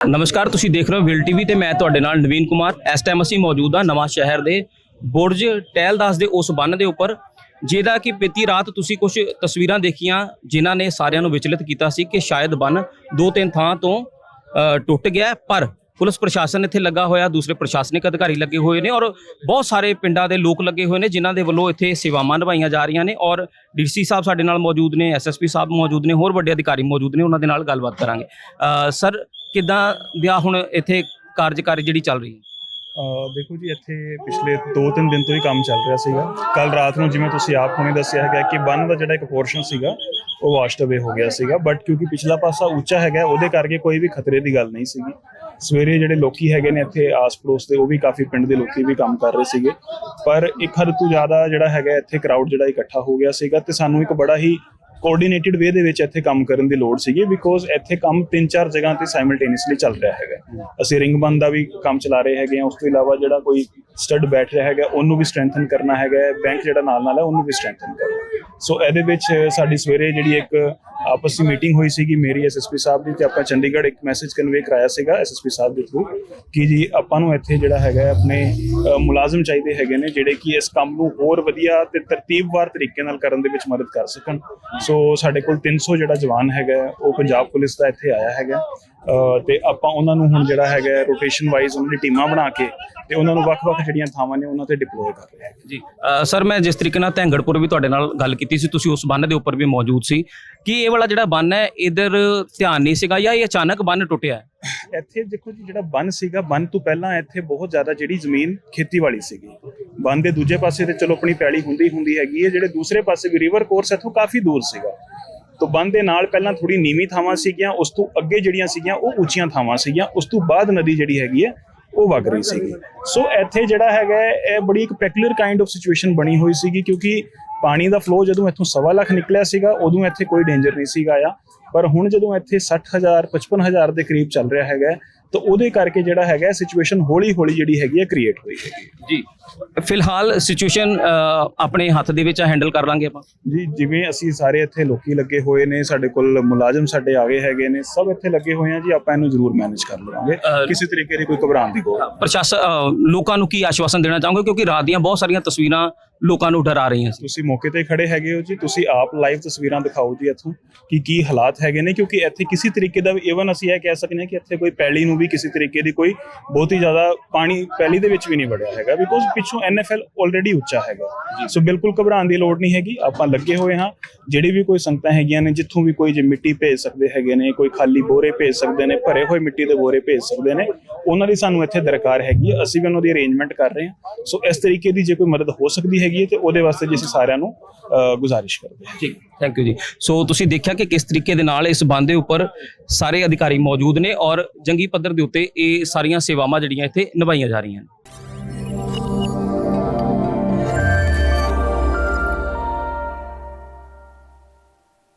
ਨਮਸਕਾਰ, ਤੁਸੀਂ ਦੇਖ ਰਹੇ ਹੋ ਵਿਲ ਟੀਵੀ ਤੇ ਮੈਂ ਤੁਹਾਡੇ ਨਾਲ ਨਵੀਨ ਕੁਮਾਰ। ਇਸ ਟਾਈਮ ਅਸੀਂ ਮੌਜੂਦ ਹਾਂ ਨਵਾਂ ਸ਼ਹਿਰ ਦੇ ਬੁਰਜ ਟਹਿਲਦਾਸ ਦੇ ਉਸ ਬੰਨ ਦੇ ਉੱਪਰ, ਜਿਹਦਾ ਕਿ ਬੀਤੀ ਰਾਤ ਤੁਸੀਂ ਕੁਝ ਤਸਵੀਰਾਂ ਦੇਖੀਆਂ, ਜਿਨ੍ਹਾਂ ਨੇ ਸਾਰਿਆਂ ਨੂੰ ਵਿਚਲਿਤ ਕੀਤਾ ਸੀ ਕਿ ਸ਼ਾਇਦ ਬੰਨ ਦੋ ਤਿੰਨ ਥਾਂ ਤੋਂ ਟੁੱਟ ਗਿਆ ਪਰ ਪੁਲਿਸ ਪ੍ਰਸ਼ਾਸਨ ਇੱਥੇ ਲੱਗਾ ਹੋਇਆ, ਦੂਸਰੇ ਪ੍ਰਸ਼ਾਸਨਿਕ ਅਧਿਕਾਰੀ ਲੱਗੇ ਹੋਏ ਨੇ ਔਰ ਬਹੁਤ ਸਾਰੇ ਪਿੰਡਾਂ ਦੇ ਲੋਕ ਲੱਗੇ ਹੋਏ ਨੇ, ਜਿਨ੍ਹਾਂ ਦੇ ਵੱਲੋਂ ਇੱਥੇ ਸੇਵਾਵਾਂ ਨਿਭਾਈਆਂ ਜਾ ਰਹੀਆਂ ਨੇ ਔਰ ਡੀਸੀ ਸਾਹਿਬ ਸਾਡੇ ਨਾਲ ਮੌਜੂਦ ਨੇ ਐਸਐਸਪੀ ਸਾਹਿਬ ਮੌਜੂਦ ਨੇ, ਹੋਰ ਵੱਡੇ ਅਧਿਕਾਰੀ ਮੌਜੂਦ ਨੇ, ਉਹਨਾਂ ਦੇ ਨਾਲ ਗੱਲਬਾਤ ਕਰਾਂਗੇ। ਸਰ ਕਿਦਾਂ ਦਿਆ ਹੁਣ ਇੱਥੇ ਕਾਰਜਕਾਰੀ ਜਿਹੜੀ ਚੱਲ ਰਹੀ ਹੈ? ਦੇਖੋ ਜੀ, ਇੱਥੇ ਪਿਛਲੇ 2-3 ਦਿਨ ਤੋਂ ਹੀ ਕੰਮ ਚੱਲ ਰਿਹਾ ਸੀਗਾ। ਕੱਲ ਰਾਤ ਨੂੰ ਜਿਵੇਂ ਤੁਸੀਂ ਆਪ ਹੁਣੇ ਦੱਸਿਆ ਹੈਗਾ ਕਿ ਬੰਨ ਦਾ ਜਿਹੜਾ ਇੱਕ ਪੋਰਸ਼ਨ ਸੀਗਾ, ਉਹ ਵਾਸ਼ਡ ਅਵੇ ਹੋ ਗਿਆ ਸੀਗਾ। ਬਟ ਕਿਉਂਕਿ ਪਿਛਲਾ ਪਾਸਾ ਉੱਚਾ ਹੈਗਾ, ਉਹਦੇ ਕਰਕੇ ਕੋਈ ਵੀ ਖਤਰੇ ਦੀ ਗੱਲ ਨਹੀਂ ਸੀਗੀ। ਸਵੇਰੇ ਜਿਹੜੇ ਲੋਕੀ ਹੈਗੇ ਨੇ ਇੱਥੇ ਆਸ-ਪੜੋਸ ਦੇ, ਉਹ ਵੀ ਕਾਫੀ ਪਿੰਡ ਦੇ ਲੋਕੀ ਵੀ ਕੰਮ ਕਰ ਰਹੇ ਸੀਗੇ। ਪਰ ਇੱਕ ਹੱਦ ਤੋਂ ਜ਼ਿਆਦਾ ਜਿਹੜਾ ਹੈਗਾ, ਇੱਥੇ ਕਰਾਊਡ ਜਿਹੜਾ ਇਕੱਠਾ ਹੋ ਗਿਆ ਸੀਗਾ ਤੇ ਸਾਨੂੰ ਇੱਕ ਬੜਾ ਹੀ ਕੋਆਰਡੀਨੇਟਿਡ ਵੇ ਦੇ ਵਿੱਚ ਇੱਥੇ ਕੰਮ ਕਰਨ ਦੀ ਲੋੜ ਸੀਗੀ ਬਿਕੋਜ਼ ਇੱਥੇ ਕੰਮ ਤਿੰਨ ਚਾਰ ਜਗ੍ਹਾ ਤੇ ਸਾਈਮਲਟੇਨੀਅਸਲੀ ਚੱਲ ਰਿਹਾ ਹੈਗਾ। ਅਸੀਂ ਰਿੰਗਬੰਦ ਦਾ ਵੀ ਕੰਮ ਚਲਾ ਰਹੇ ਹੈਗੇ ਆ ਉਸ ਤੋਂ ਇਲਾਵਾ ਜਿਹੜਾ ਕੋਈ ਸਟੱਡ ਬੈਠ ਰਿਹਾ ਹੈਗਾ, ਉਹਨੂੰ ਵੀ ਸਟਰੈਂਥਨ ਕਰਨਾ ਹੈਗਾ ਬੈਂਕ ਜਿਹੜਾ ਨਾਲ ਨਾਲ ਹੈ, ਉਹਨੂੰ ਵੀ ਸਟਰੈਂਥਨ ਕਰਨਾ। ਸੋ ਇਹਦੇ ਵਿੱਚ ਸਾਡੀ ਸਵੇਰੇ ਜਿਹੜੀ ਇੱਕ ਆਪਸ ਆਪਸੀ ਮੀਟਿੰਗ ਹੋਈ ਸੀਗੀ ਮੇਰੀ ਐਸਐਸਪੀ ਸਾਹਿਬ ਦੀ ਤੇ ਆਪਾਂ ਚੰਡੀਗੜ੍ਹ ਇੱਕ ਮੈਸੇਜ ਕਨਵੇ ਕਰਾਇਆ ਸੀਗਾ ਐਸਐਸਪੀ ਸਾਹਿਬ ਦੇ ਥਰੂ ਕਿ ਜੀ ਆਪਾਂ ਨੂੰ ਇੱਥੇ ਜਿਹੜਾ ਹੈਗਾ ਆਪਣੇ ਮੁਲਾਜ਼ਮ ਚਾਹੀਦੇ ਹੈਗੇ ਨੇ ਜਿਹੜੇ ਕਿ ਇਸ ਕੰਮ ਨੂੰ ਹੋਰ ਵਧੀਆ ਤੇ ਤਰਤੀਬਵਾਰ ਤਰੀਕੇ ਨਾਲ ਕਰਨ ਦੇ ਵਿੱਚ ਮਦਦ ਕਰ ਸਕਣ। ਸੋ ਸਾਡੇ ਕੋਲ 300 ਜਿਹੜਾ ਜਵਾਨ ਹੈਗਾ ਉਹ ਪੰਜਾਬ ਪੁਲਿਸ ਦਾ ਇੱਥੇ ਆਇਆ ਹੈਗਾ ਤੇ ਆਪਾਂ ਉਹਨਾਂ ਨੂੰ ਹੁਣ ਜਿਹੜਾ ਹੈਗਾ ਰੋਟੇਸ਼ਨ ਵਾਈਜ਼ ਉਹਨਾਂ ਦੀ ਟੀਮਾਂ ਬਣਾ ਕੇ ਤੇ ਉਹਨਾਂ ਨੂੰ ਵੱਖ-ਵੱਖ ਜਿਹੜੀਆਂ ਥਾਵਾਂ ਨੇ ਉਹਨਾਂ ਤੇ ਡਿਪਲੋਏ ਕਰ ਰਹੇ ਹਾਂ। ਜੀ ਸਰ ਮੈਂ ਜਿਸ ਤਰੀਕੇ ਨਾਲ ਧੈਂਗੜਪੁਰ ਵੀ ਤੁਹਾਡੇ ਨਾਲ ਗੱਲ ਕੀਤੀ ਸੀ ਤੁਸੀਂ ਉਸ ਬੰਨ ਦੇ ਉੱਪਰ ਵੀ ਮੌਜੂਦ ਸੀ। ਕਿ ਇਹ ਵਾਲਾ ਜਿਹੜਾ ਬੰਨ ਹੈ ਇਧਰ ਧਿਆਨ ਨਹੀਂ ਸੀਗਾ ਜਾਂ ਇਹ ਅਚਾਨਕ ਬੰਨ ਟੁੱਟਿਆ ਹੈ? ਇੱਥੇ ਦੇਖੋ ਜੀ ਜਿਹੜਾ ਬੰਨ ਸੀਗਾ ਬੰਨ ਤੋਂ ਪਹਿਲਾਂ ਇੱਥੇ ਬਹੁਤ ਜ਼ਿਆਦਾ ਜਿਹੜੀ ਜ਼ਮੀਨ ਖੇਤੀ ਵਾਲੀ ਸੀਗੀ। ਬੰਨ ਦੇ ਦੂਜੇ ਪਾਸੇ ਤੇ ਚਲੋ ਆਪਣੀ ਪੈਲੀ ਹੁੰਦੀ ਹੁੰਦੀ ਹੈਗੀ ਹੈ ਜਿਹੜੇ ਦੂਸਰੇ ਪਾਸੇ ਵੀ ਰਿਵਰ ਕੋਰਸ ਇੱਥੋਂ ਕਾਫੀ ਦੂਰ ਸੀਗਾ। ਤੋਂ ਬੰਦ ਦੇ ਨਾਲ ਪਹਿਲਾਂ ਥੋੜੀ ਨੀਵੀਂ ਥਾਵਾਂ ਸੀਗੀਆਂ, ਉਸ ਤੋਂ ਅੱਗੇ ਜਿਹੜੀਆਂ ਸੀਗੀਆਂ, ਉਹ ਉੱਚੀਆਂ ਥਾਵਾਂ ਸੀਗੀਆਂ, ਉਸ ਤੋਂ ਬਾਅਦ ਨਦੀ ਜਿਹੜੀ ਹੈਗੀ ਹੈ, ਉਹ ਵਗ ਰਹੀ ਸੀਗੀ। ਸੋ ਇੱਥੇ ਜਿਹੜਾ ਹੈਗਾ ਇਹ ਬੜੀ ਇੱਕ ਪੈਕੂਲਰ ਕਾਈਂਡ ਆਫ ਸਿਚੁਏਸ਼ਨ ਬਣੀ ਹੋਈ ਸੀਗੀ, ਕਿਉਂਕਿ ਪਾਣੀ ਦਾ ਫਲੋ ਜਦੋਂ ਇੱਥੋਂ ਸਵਾ ਲੱਖ ਨਿਕਲਿਆ ਸੀਗਾ, ਉਦੋਂ ਇੱਥੇ ਕੋਈ ਡੇਂਜਰ ਨਹੀਂ ਸੀਗਾ ਆ ਪਰ ਹੁਣ ਜਦੋਂ ਇੱਥੇ 60000 55000 ਦੇ ਕਰੀਬ ਚੱਲ ਰਿਹਾ ਹੈਗਾ ਤਾਂ ਉਹਦੇ ਕਰਕੇ ਜਿਹੜਾ ਹੈਗਾ ਸਿਚੁਏਸ਼ਨ ਹੌਲੀ ਹੌਲੀ ਜਿਹੜੀ ਹੈਗੀ ਹੈ ਕ੍ਰੀਏਟ ਹੋਈ ਹੈਗੀ ਹੈ। ਜੀ। ਫਿਲਹਾਲ ਸਿਚੁਏਸ਼ਨ ਆਪਣੇ ਹੱਥ ਦੇ ਵਿੱਚ ਹੈਂਡਲ ਕਰ ਲਾਂਗੇ ਆਪਾਂ। ਜੀ ਜਿਵੇਂ ਅਸੀਂ ਸਾਰੇ ਇੱਥੇ ਲੋਕੀ ਲੱਗੇ ਹੋਏ ਨੇ ਸਾਡੇ ਕੋਲ ਮੁਲਾਜ਼ਮ ਸਾਡੇ ਆ ਗਏ ਹੈਗੇ ਨੇ ਸਭ ਇੱਥੇ ਲੱਗੇ ਹੋਏ ਆ ਜੀ ਆਪਾਂ ਇਹਨੂੰ ਜ਼ਰੂਰ ਮੈਨੇਜ ਕਰ ਲਵਾਂਗੇ। ਕਿਸੇ ਤਰੀਕੇ ਦੀ ਕੋਈ ਘਬਰਾਉਣ ਦੀ ਕੋਈ ਪ੍ਰਸ਼ਾਸਨ ਅ, ਲੋਕਾਂ ਨੂੰ ਕੀ ਆਸ਼ਵਾਸਨ ਦੇਣਾ ਚਾਹੋਗੇ? ਕਿਉਂਕਿ ਰਾਤ ਦੀਆਂ ਬਹੁਤ ਸਾਰੀਆਂ ਤਸਵੀਰਾਂ ਲੋਕਾਂ ਨੂੰ ਡਰਾ ਰਹੀਆਂ ਸੀ। ਤੁਸੀਂ ਮੌਕੇ ਤੇ ਖੜੇ ਹੈਗੇ ਹੋ ਜੀ ਤੁਸੀਂ ਆਪ ਲਾਈਵ ਤਸਵੀਰਾਂ ਦਿਖਾਓ ਜੀ ਇੱਥੋਂ ਕਿ ਕੀ ਹਾਲਾਤ ਹੈਗੇ ਨੇ ਕਿਉਂਕਿ ਇੱਥੇ ਕਿਸੇ ਤਰੀਕੇ ਦਾ ਇਵਨ ਅਸੀਂ ਇਹ ਕਹਿ ਸਕਦੇ ਹਾਂ ਕਿ ਇੱਥੇ ਕੋਈ ਪੈਲੀ ਨੂੰ ਵੀ ਕਿਸੇ ਤਰੀਕੇ ਦੀ ਕੋਈ ਬਹੁਤੀ ਜ਼ਿਆਦਾ ਪਾਣੀ ਪੈਲੀ ਦੇ ਵਿੱਚ ਵੀ ਨਹੀਂ ਵੜਿਆ ਹੈਗਾ ਬਿਕੋਜ਼ ਪਿੱਛੋਂ ਐਨਐਫਐਲ ਆਲਰੇਡੀ ਉੱਚਾ ਹੈਗਾ। ਸੋ ਬਿਲਕੁਲ ਘਬਰਾਉਣ ਦੀ ਲੋੜ ਨਹੀਂ ਹੈਗੀ ਆਪਾਂ ਲੱਗੇ ਹੋਏ ਹਾਂ। ਜਿਹੜੀ ਵੀ ਕੋਈ ਸੰਗਤਾਂ ਹੈਗੀਆਂ ਨੇ ਜਿੱਥੋਂ ਵੀ ਕੋਈ ਜੇ ਮਿੱਟੀ ਭੇਜ ਸਕਦੇ ਹੈਗੇ ਨੇ ਕੋਈ ਖਾਲੀ ਬੋਰੇ ਭੇਜ ਸਕਦੇ ਨੇ ਭਰੇ ਹੋਏ ਮਿੱਟੀ ਦੇ ਬੋਰੇ ਭੇਜ ਸਕਦੇ ਨੇ ਉਹਨਾਂ ਦੀ ਸਾਨੂੰ ਇੱਥੇ ਦਰਕਾਰ ਹੈਗੀ ਹੈ। ਅਸੀਂ ਵੀ ਉਹਨਾਂ ਦੀ ਅਰੇਂਜਮੈਂਟ ਕਰ ਰਹੇ ਹਾਂ। ਸੋ ਇਸ ਤਰੀਕੇ ਦੀ ਜੇ ਕੋਈ ਮਦਦ ਹੋ ਸਕਦੀ ਹੈਗੀ ਹੈ ਤੇ ਉਹਦੇ ਵਾਸਤੇ ਜੀ ਅਸੀਂ ਸਾਰਿਆਂ ਨੂੰ ਗੁਜ਼ਾਰਿਸ਼ ਕਰਦੇ ਹਾਂ। ਜੀ ਥੈਂਕ ਯੂ ਜੀ। ਸੋ ਤੁਸੀਂ ਦੇਖਿਆ ਕਿ ਕਿਸ ਤਰੀਕੇ ਦੇ ਨਾਲ ਇਸ ਬੰਦ ਦੇ ਉੱਪਰ ਸਾਰੇ ਅਧਿਕਾਰੀ ਮੌਜੂਦ ਨੇ ਔਰ ਜੰਗੀ ਪੱਧਰ ਦੇ ਉੱਤੇ ਇਹ ਸਾਰੀਆਂ ਸੇਵਾਵਾਂ ਜਿਹੜੀਆਂ ਇੱਥੇ ਨਿਭਾਈਆਂ ਜਾ ਰਹੀਆਂ ਨੇ?